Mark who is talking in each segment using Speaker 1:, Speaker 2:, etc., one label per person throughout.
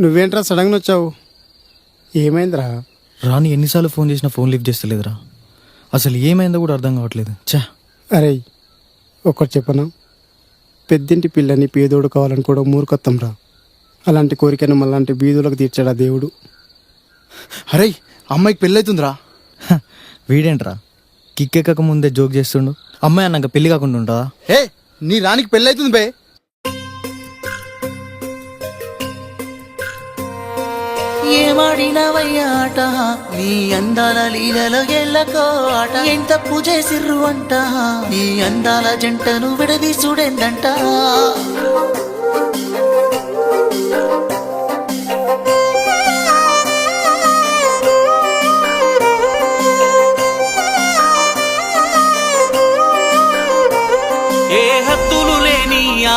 Speaker 1: నువ్వేంట్రా సడన్గా వచ్చావు? ఏమైందిరా?
Speaker 2: రాని ఎన్నిసార్లు ఫోన్ చేసినా ఫోన్ లిఫ్ట్ చేస్తలేదురా. అసలు ఏమైందో కూడా అర్థం కావట్లేదు. చా
Speaker 1: అరే ఒకటి చెప్పనా? పెద్దింటి పిల్లని పేదోడు కావాలనుకోవడం మూర్ఖత్వం రా అలాంటి కోరికను మళ్ళాంటి బీదులకు తీర్చాడా దేవుడు?
Speaker 3: అరే అమ్మాయికి పెళ్ళైతుందిరా.
Speaker 2: వీడేంట్రా? కిక్కెక్కక ముందే జోక్ చేస్తుండు. అమ్మాయి అన్నాక పెళ్ళి కాకుండా ఉంటుందా?
Speaker 3: ఏ నీ రానికి పెళ్ళైతుంది బే.
Speaker 4: ఏమాడినవయ్యా ఆట? నీ అందాల లీలలో ఎల్లకో ఆట? ఎంత పూజ సిర్రు అంట? ఈ అందాల జంటను విడది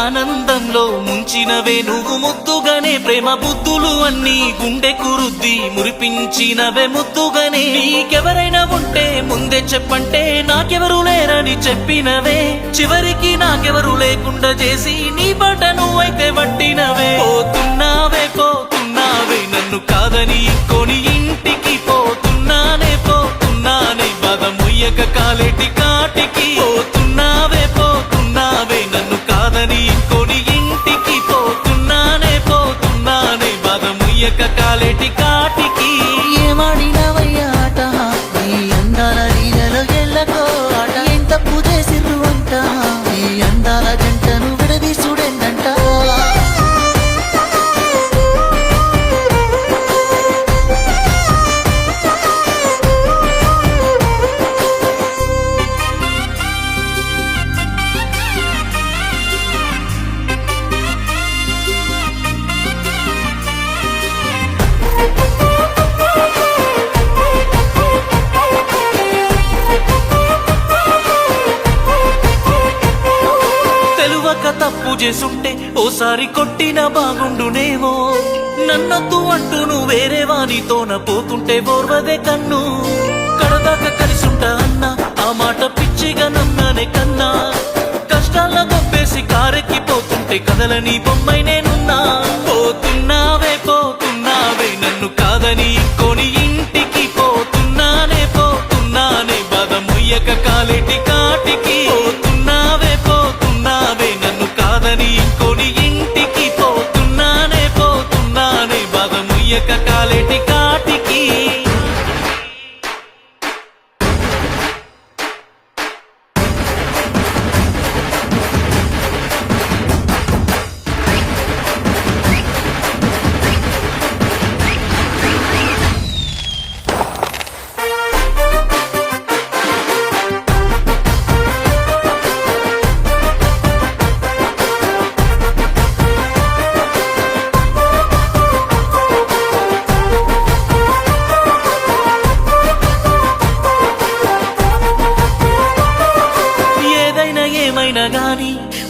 Speaker 5: ఆనందంలో ముంచినవే నువ్వు ముద్దుగానే ప్రేమ బుద్ధులు అన్ని గుండె కురుద్ది మురిపించినవే ముద్దుగానే. నీకెవరైనా ఉంటే ముందే చెప్పంటే నాకెవరు లేరని చెప్పినవే. చివరికి నాకెవరు లేకుండా చేసి నీ పాట నువ్వైతే పట్టినవే. పోతున్నావే పోతున్నావే నన్ను కాదని కొని ఇంటికి పోతున్నానే పోతున్నానే. బాధ ముయ్యక కాలే బాధ కాలేటి
Speaker 4: కా
Speaker 5: తెలువక తప్పు చేసుంటే ఓసారి కొట్టిన బాగుండునేమో. నన్నొద్దు అంటూ నువ్వు వేరే వానితోన పోతుంటే ఓర్వదే కన్ను. కడదాకా కలిసుంటా అన్నా ఆ మాట పిచ్చిగా నమ్మనే కన్నా. కష్టాల గొప్పేసి కారెక్కి పోతుంటే కదలని బొమ్మై నేనున్నా పోతున్నావే పోతున్నావే నన్ను కాదని ఇంకో బాధ ముయ్యక కాలేటి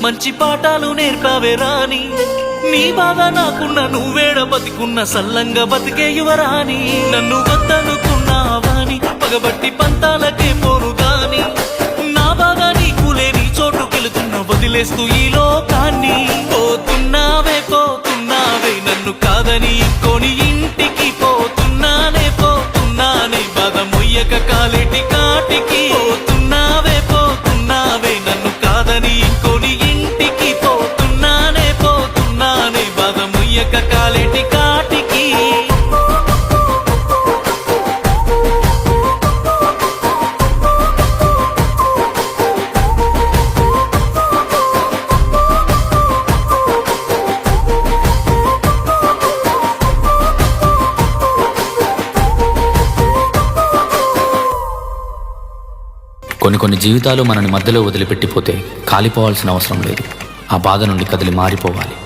Speaker 5: మంచి పాఠాలు నేర్పావే రాని నీ బాధ నాకున్న నువ్వేడ బతికున్న సల్లంగా బతికే యువరాని నన్ను వద్దనుకున్నావాని పగబట్టి పంతాలకే పోను గాని. నా బాగా నీకు లేని చోటుకెళ్తున్న వదిలేస్తూ ఈ లోకాన్ని. పోతున్నావే పోతున్నావే నన్ను కాదని కొని ఇంటికి పోతున్నానే పోతున్నానే. బాధ మొయ్యక కాలేటి
Speaker 6: కొన్ని కొన్ని జీవితాలు మనని మధ్యలో వదిలిపెట్టిపోతే కాలిపోవాల్సిన అవసరం లేదు. ఆ బాధ నుండి కదిలి మారిపోవాలి.